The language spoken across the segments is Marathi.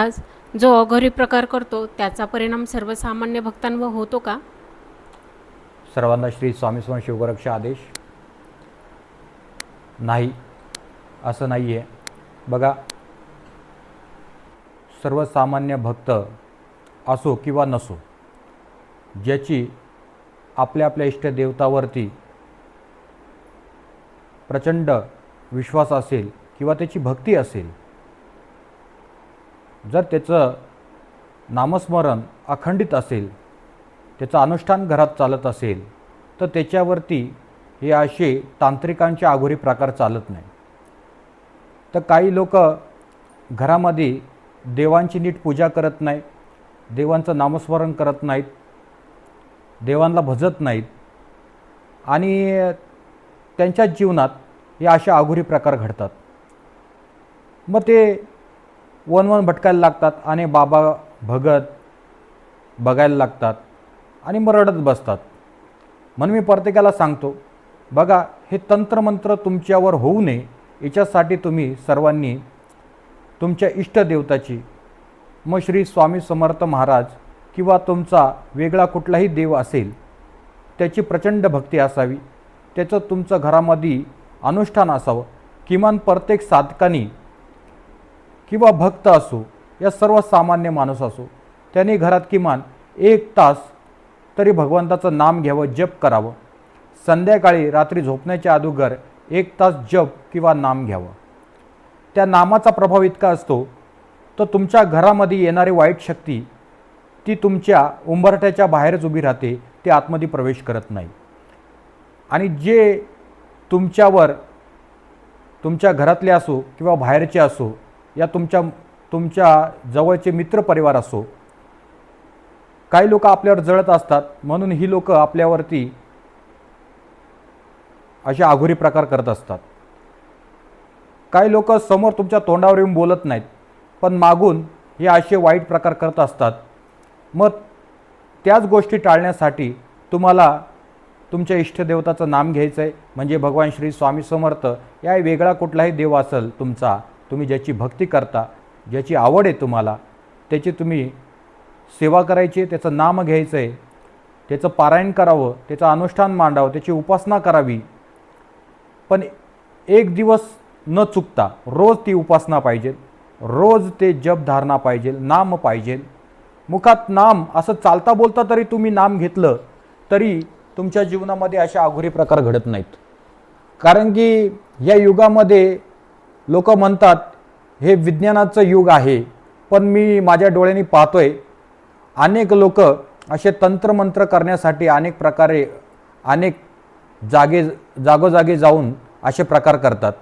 आज जो अघोरी प्रकार करतो त्याचा परिणाम सर्वसामान्य भक्तांवर होतो का? सर्वांना श्री स्वामी स्वामी शिवगोरक्ष आदेश. नाही असं नाही आहे बघा सर्वसामान्य भक्त असो किंवा नसो ज्याची आपल्या आपल्या इष्टदेवतावरती प्रचंड विश्वास असेल किंवा त्याची भक्ती असेल जर त्याचं नामस्मरण अखंडित असेल त्याचं अनुष्ठान घरात चालत असेल तर त्याच्यावरती हे असे तांत्रिकांचे आघोरी प्रकार चालत नाही. तर काही लोक घरामध्ये देवांची नीट पूजा करत नाहीत देवांचं नामस्मरण करत नाहीत देवांना भजत नाहीत आणि त्यांच्या जीवनात हे अशा आघोरी प्रकार घडतात. मग ते वन वन भटकायला लागतात आणि बाबा भगत बघायला लागतात आणि मग रडत बसतात. म्हणून मी प्रत्येकाला सांगतो बघा हे तंत्रमंत्र तुमच्यावर होऊ नये याच्यासाठी तुम्ही सर्वांनी तुमच्या इष्टदेवताची मग श्री स्वामी समर्थ महाराज किंवा तुमचा वेगळा कुठलाही देव असेल त्याची प्रचंड भक्ती असावी त्याचं तुमचं घरामध्ये अनुष्ठान असावं किमान प्रत्येक साधकानी किंवा भक्त असो या सर्व सामान्य माणूस असो त्याने घरात किमान एक तास तरी भगवंताचं नाम घ्यावं जप करावं. संध्याकाळी रात्री झोपण्याच्या अगोदर एक तास जप किंवा नाम घ्यावं. त्या नामाचा प्रभाव इतका असतो तर तुमच्या घरामध्ये येणारी वाईट शक्ती ती तुमच्या उंबरठ्याच्या बाहेरच उभी राहते ते आतमध्ये प्रवेश करत नाही. आणि जे तुमच्यावर तुमच्या घरातले असो किंवा बाहेरचे असो या तुमच्या तुमच्या जवळचे मित्रपरिवार असो काही लोक आपल्यावर जळत असतात म्हणून ही लोक आपल्यावरती असे आघोरी प्रकार करत असतात. काही लोक समोर तुमच्या तोंडावर येऊन बोलत नाहीत पण मागून हे असे वाईट प्रकार करत असतात. मग त्याच गोष्टी टाळण्यासाठी तुम्हाला तुमच्या इष्टदेवताचं नाम घ्यायचं आहे म्हणजे भगवान श्री स्वामी समर्थ या वेगळा कुठलाही देव असेल तुमचा तुम्ही ज्याची भक्ती करता ज्याची आवड आहे तुम्हाला त्याची तुम्ही सेवा करायची त्याचं नाम घ्यायचं आहे त्याचं पारायण करावं त्याचं अनुष्ठान मांडावं त्याची उपासना करावी. पण एक दिवस न चुकता रोज ती उपासना पाहिजे रोज ते जप धारणा पाहिजे नाम पाहिजे. मुखात नाम असं चालता बोलता तरी तुम्ही नाम घेतलं तरी तुमच्या जीवनामध्ये असे अघोरी प्रकार घडत नाहीत. कारण की या युगामध्ये लोक म्हणतात हे विज्ञानाचं युग आहे पण मी माझ्या डोळ्यांनी पाहतोय. अनेक लोक असे तंत्रमंत्र करण्यासाठी अनेक प्रकारे अनेक जागे जागोजागी जाऊन असे प्रकार करतात.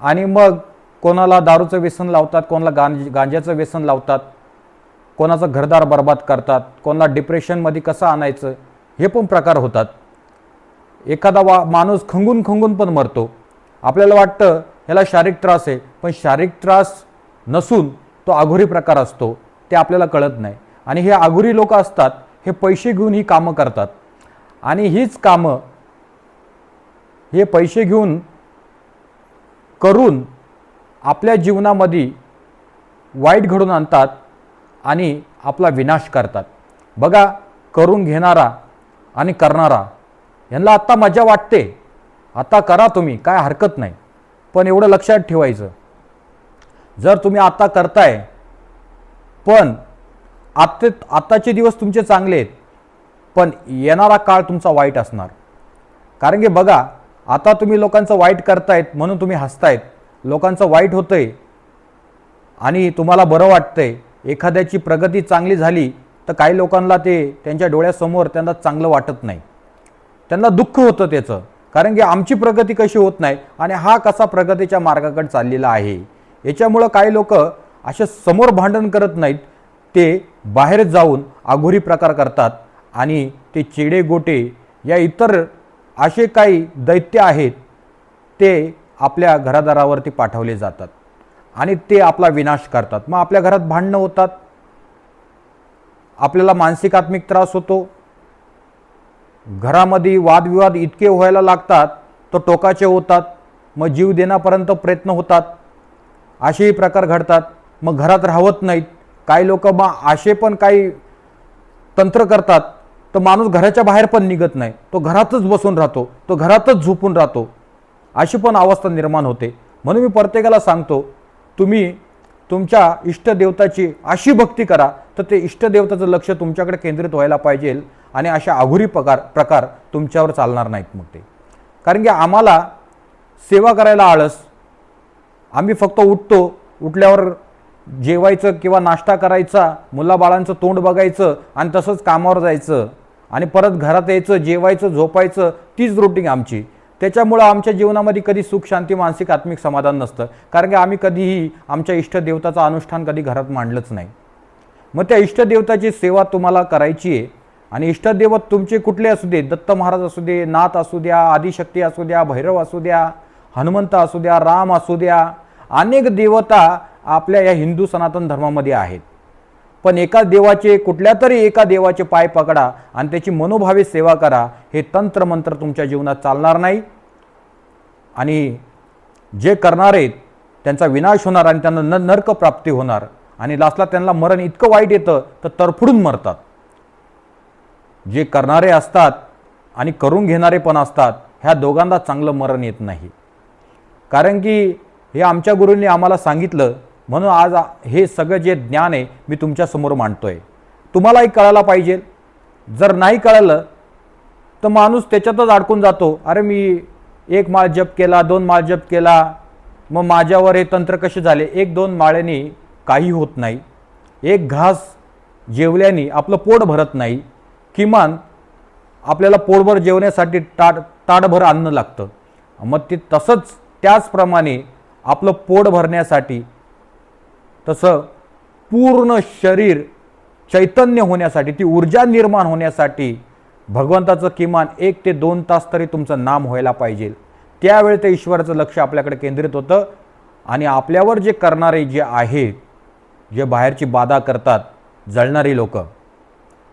आणि मग कोणाला दारूचं व्यसन लावतात कोणाला गांज गांज्याचं व्यसन लावतात कोणाचं घरदार बर्बाद करतात कोणाला डिप्रेशनमध्ये कसं आणायचं हे पण प्रकार होतात. एखादा वा माणूस खंगून खंगून पण मरतो. आपल्याला वाटतं ह्याला शारीरिक त्रास आहे पण शारीरिक त्रास नसून तो आघोरी प्रकार असतो ते आपल्याला कळत नाही. आणि हे आघोरी लोक असतात हे पैसे घेऊन ही कामं करतात. आणि हीच कामं हे पैसे घेऊन करून आपल्या जीवनामध्ये वाईट घडून आणतात आणि आपला विनाश करतात. बघा करून घेणारा आणि करणारा यांना आत्ता मजा वाटते. आता करा तुम्ही काय हरकत नाही. पण एवढं लक्षात ठेवायचं. जर तुम्ही आता करताय पण आत्ते आत्ताचे दिवस तुमचे चांगले आहेत पण येणारा काळ तुमचा वाईट असणार. कारण की बघा आता तुम्ही लोकांचं वाईट करतायत म्हणून तुम्ही हसतायत. लोकांचं वाईट होतंय आणि तुम्हाला बरं वाटतंय. एखाद्याची प्रगती चांगली झाली तर काही लोकांना ते त्यांच्या डोळ्यासमोर त्यांना चांगलं वाटत नाही. त्यांना दुःख होतं त्याचं. कारण की आमची प्रगती कशी होत नाही आणि हा कसा प्रगतीच्या मार्गाकडे चाललेला आहे याच्यामुळं काही लोक असे समोर भांडण करत नाहीत. ते बाहेर जाऊन आघोरी प्रकार करतात आणि ते चिडे गोटे या इतर असे काही दैत्य आहेत ते आपल्या घरादारावरती पाठवले जातात आणि ते आपला विनाश करतात. मग आपल्या घरात भांडणं होतात. आपल्याला मानसिक आत्मिक त्रास होतो. घरामध्ये वादविवाद इतके व्हायला लागतात तो टोकाचे होतात मग जीव देण्यापर्यंत प्रयत्न होतात. असेही प्रकार घडतात. मग घरात राहत नाहीत. काही लोक मग असे पण काही तंत्र करतात तर माणूस घराच्या बाहेर पण निघत नाही. तो घरातच बसून राहतो तो घरातच झोपून राहतो. अशी पण अवस्था निर्माण होते. म्हणून मी प्रत्येकाला सांगतो तुम्ही तुमच्या इष्टदेवताची अशी भक्ती करा तर ते इष्टदेवताचं लक्ष तुमच्याकडे केंद्रित व्हायला पाहिजे. आणि अशा आघुरी प्रकार प्रकार तुमच्यावर चालणार नाहीत मग ते. कारण की आम्हाला सेवा करायला आळस. आम्ही फक्त उठतो उठल्यावर जेवायचं किंवा नाश्ता करायचा मुलाबाळांचं तोंड बघायचं आणि तसंच कामावर जायचं आणि परत घरात यायचं जेवायचं झोपायचं तीच रुटीन आमची. त्याच्यामुळं आमच्या जीवनामध्ये कधी सुख शांती मानसिक आत्मिक समाधान नसतं. कारण की आम्ही कधीही आमच्या इष्टदेवताचं अनुष्ठान कधी घरात मांडलंच नाही. मग त्या इष्टदेवताची सेवा तुम्हाला करायची आहे आणि इष्टदेवत तुमचे कुठले असू दे दत्त महाराज असू दे नाथ असू द्या आदिशक्ती असू द्या भैरव असू द्या हनुमंत असू द्या राम असू द्या अनेक देवता आपल्या या हिंदू सनातन धर्मामध्ये आहेत. पण एका देवाचे कुठल्या तरी एका देवाचे पाय पकडा आणि त्याची मनोभावे सेवा करा हे तंत्रमंत्र तुमच्या जीवनात चालणार नाही. आणि जे करणार आहेत त्यांचा विनाश होणार आणि त्यांना न नर्क प्राप्ती होणार. आणि लास्टला त्यांना मरण इतकं वाईट येतं तर तरफडून मरतात. जे करणारे असतात आणि करून घेणारे पण असतात ह्या दोघांना चांगलं मरण येत नाही. कारण की हे आमच्या गुरूंनी आम्हाला सांगितलं म्हणून आज हे सगळं जे ज्ञान आहे मी तुमच्यासमोर मांडतो आहे तुम्हालाही कळायला पाहिजे. जर नाही कळलं तर माणूस त्याच्यातच अडकून जातो. अरे मी एक माळ जप केला दोन माळ जप केला मग माझ्यावर हे तंत्र कसे झाले? एक दोन माळ्यांनी काही होत नाही. एक घास जेवल्याने आपलं पोट भरत नाही. किमान आपल्याला पोटभर जेवण्यासाठी ताट ताटभर अन्न लागतं. मग ते तसंच त्याचप्रमाणे आपलं पोट भरण्यासाठी तसं पूर्ण शरीर चैतन्य होण्यासाठी ती ऊर्जा निर्माण होण्यासाठी भगवंताचं किमान एक ते दोन तास तरी तुमचं नाम व्हायला पाहिजे. त्यावेळी ते ईश्वराचं लक्ष आपल्याकडे केंद्रित होतं आणि आपल्यावर जे करणारे जे आहेत जे बाहेरची बाधा करतात जळणारी लोकं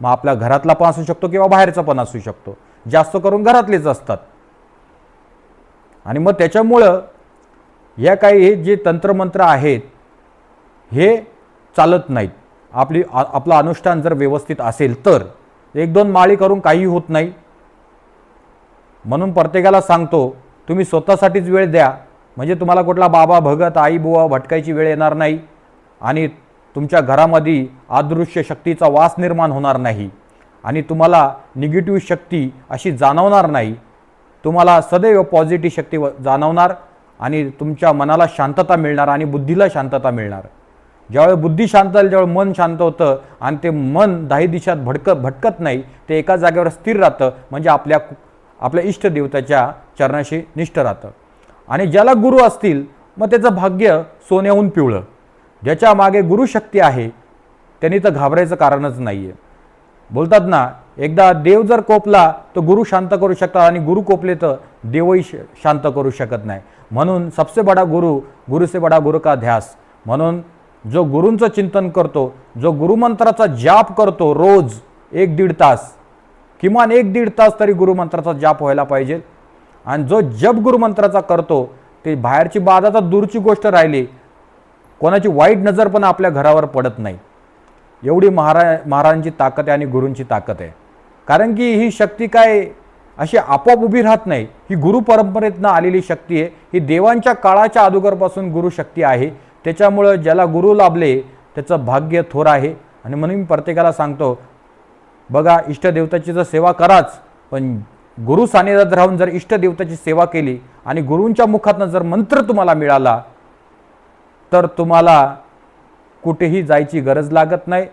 मग आपल्या घरातला पण असू शकतो किंवा बाहेरचा पण असू शकतो. जास्त करून घरातलेच असतात. आणि मग त्याच्यामुळं या काही हे जे तंत्रमंत्र आहेत हे चालत नाहीत. आपली आपलं अनुष्ठान जर व्यवस्थित असेल तर एक दोन माळी करून काही होत नाही. म्हणून प्रत्येकाला सांगतो तुम्ही स्वतःसाठीच वेळ द्या. म्हणजे तुम्हाला कुठला बाबा भगत आई बुवा भटकायची वेळ येणार नाही. आणि तुमच्या घरामध्ये अदृश्य शक्तीचा वास निर्माण होणार नाही आणि तुम्हाला निगेटिव्ह शक्ती अशी जाणवणार नाही. तुम्हाला सदैव पॉझिटिव्ह शक्ती व- जाणवणार आणि तुमच्या मनाला शांतता मिळणार आणि बुद्धीला शांतता मिळणार. ज्यावेळी बुद्धी शांत झाली ज्यावेळी मन शांत होतं आणि ते मन दाही दिशात भडकत भटकत नाही ते एका जागेवर स्थिर राहतं म्हणजे आपल्या आपल्या इष्टदेवताच्या चरणाशी निष्ठ राहतं. आणि ज्याला गुरु असतील मग त्याचं भाग्य सोन्याहून पिवळं. ज्याच्या मागे गुरुशक्ती आहे त्यांनी तर घाबरायचं कारणच नाही आहे बोलतात ना एकदा देव जर कोपला तर गुरु शांत करू शकतात आणि गुरु कोपले तर देवही श- शांत करू शकत नाही. म्हणून सबसे बडा गुरु गुरु से बडा गुरु का ध्यास. म्हणून जो गुरूंचं चिंतन करतो जो गुरुमंत्राचा जाप करतो रोज एक दीड तास किमान एक दीड तास तरी गुरुमंत्राचा जाप व्हायला पाहिजे. आणि जो जप गुरुमंत्राचा करतो ते बाहेरची बाधा तर दूरची गोष्ट राहिली कोणाची वाईट नजर पण आपल्या घरावर पडत नाही. एवढी महारा महाराजांची ताकद आहे आणि गुरूंची ताकद आहे. कारण की ही शक्ती काय? अशी आपोआप उभी राहत नाही. ही गुरु परंपरेतनं आलेली शक्ती आहे. ही देवांच्या काळाच्या अगोदरपासून गुरु शक्ती आहे. त्याच्यामुळं ज्याला गुरु लाभले त्याचं भाग्य थोर आहे. आणि म्हणून मी प्रत्येकाला सांगतो बघा इष्टदेवताची जर सेवा कराच पण गुरु सानिध्यात राहून जर इष्टदेवताची सेवा केली आणि गुरूंच्या मुखातनं जर मंत्र तुम्हाला मिळाला तर तुम्हाला कुठेही जायची गरज लागत नाही.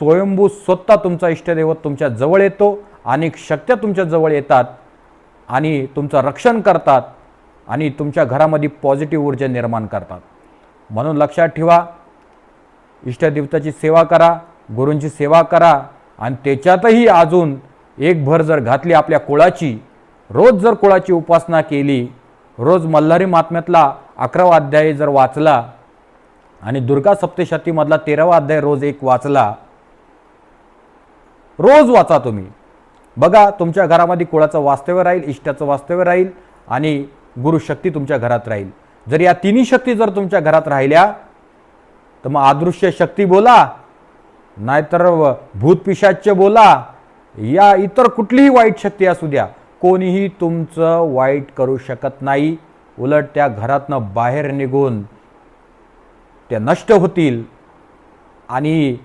स्वयंभू स्वतः तुमचा इष्टदैवत तुमच्या जवळ येतो अनेक शक्त्या तुमच्या जवळ येतात आणि तुमचं रक्षण करतात आणि तुमच्या घरामध्ये पॉझिटिव्ह ऊर्जा निर्माण करतात. म्हणून लक्षात ठेवा इष्टदेवताची सेवा करा गुरूंची सेवा करा आणि त्याच्यातही अजून एक भर जर घातली आपल्या कुळाची रोज जर कुळाची उपासना केली रोज मल्हारी महात्म्यातला अकरावा अध्याय जर वाचला आणि दुर्गा सप्तशतीमधला तेरावा अध्याय रोज एक वाचला. रोज वाचा तुम्ही. बघा तुमच्या घरामध्ये कुळाचं वास्तव्य राहील इष्टाचं वास्तव्य राहील आणि गुरुशक्ती तुमच्या घरात राहील. जर या तिन्ही शक्ती जर तुमच्या घरात राहिल्या तर मग अदृश्य शक्ती बोला नाहीतर भूतपिशाच्य बोला या इतर कुठलीही वाईट शक्ती असू द्या. कोणीही तुमचं वाईट करू शकत नाही. उलट त्या घरातनं बाहेर निघून त्या नष्ट होतील आणि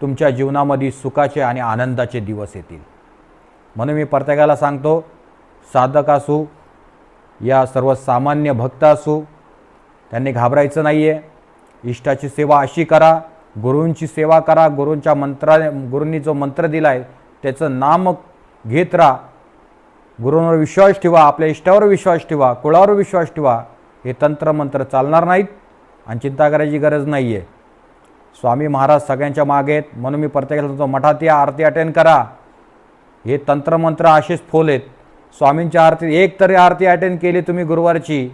तुमच्या जीवनामध्ये सुखाचे आणि आनंदाचे दिवस येतील. म्हणून मी प्रत्येकाला सांगतो साधक असू या सर्वसामान्य भक्त असू त्यांनी घाबरायचं नाही आहे इष्टाची सेवा अशी करा गुरूंची सेवा करा गुरूंच्या मंत्रा गुरूंनी जो मंत्र दिला आहे त्याचं नाम घेत राहा. गुरूंवर विश्वास ठेवा आपल्या इष्टावर विश्वास ठेवा कुळावर विश्वास ठेवा. हे तंत्रमंत्र चालणार नाहीत. आणि चिंता करायची गरज नाही आहे स्वामी महाराज सगळ्यांच्या मागे आहेत. म्हणून मी प्रत्येकाला सांगतो मठात या आरती अटेंड करा. हे तंत्रमंत्र असेच फोल आहेत. स्वामींच्या आरती एक तरी आरती अटेंड केली तुम्ही गुरुवारची.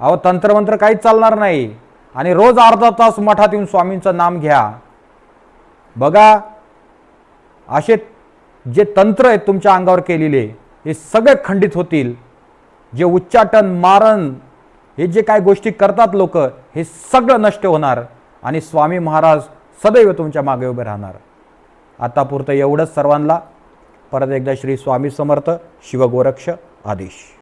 अहो तंत्रमंत्र काहीच चालणार नाही. आणि रोज अर्धा तास मठात येऊन स्वामींचं नाम घ्या. बघा असे जे तंत्र आहेत तुमच्या अंगावर केलेले हे सगळे खंडित होतील. जे उच्चाटन मारण हे जे काय गोष्टी करतात लोक हे सगळं नष्ट होणार आणि स्वामी महाराज सदैव तुमच्या मागे उभे राहणार. आतापुरतं एवढंच सर्वांना. परत एकदा श्री स्वामी समर्थ शिवगोरक्ष आदेश.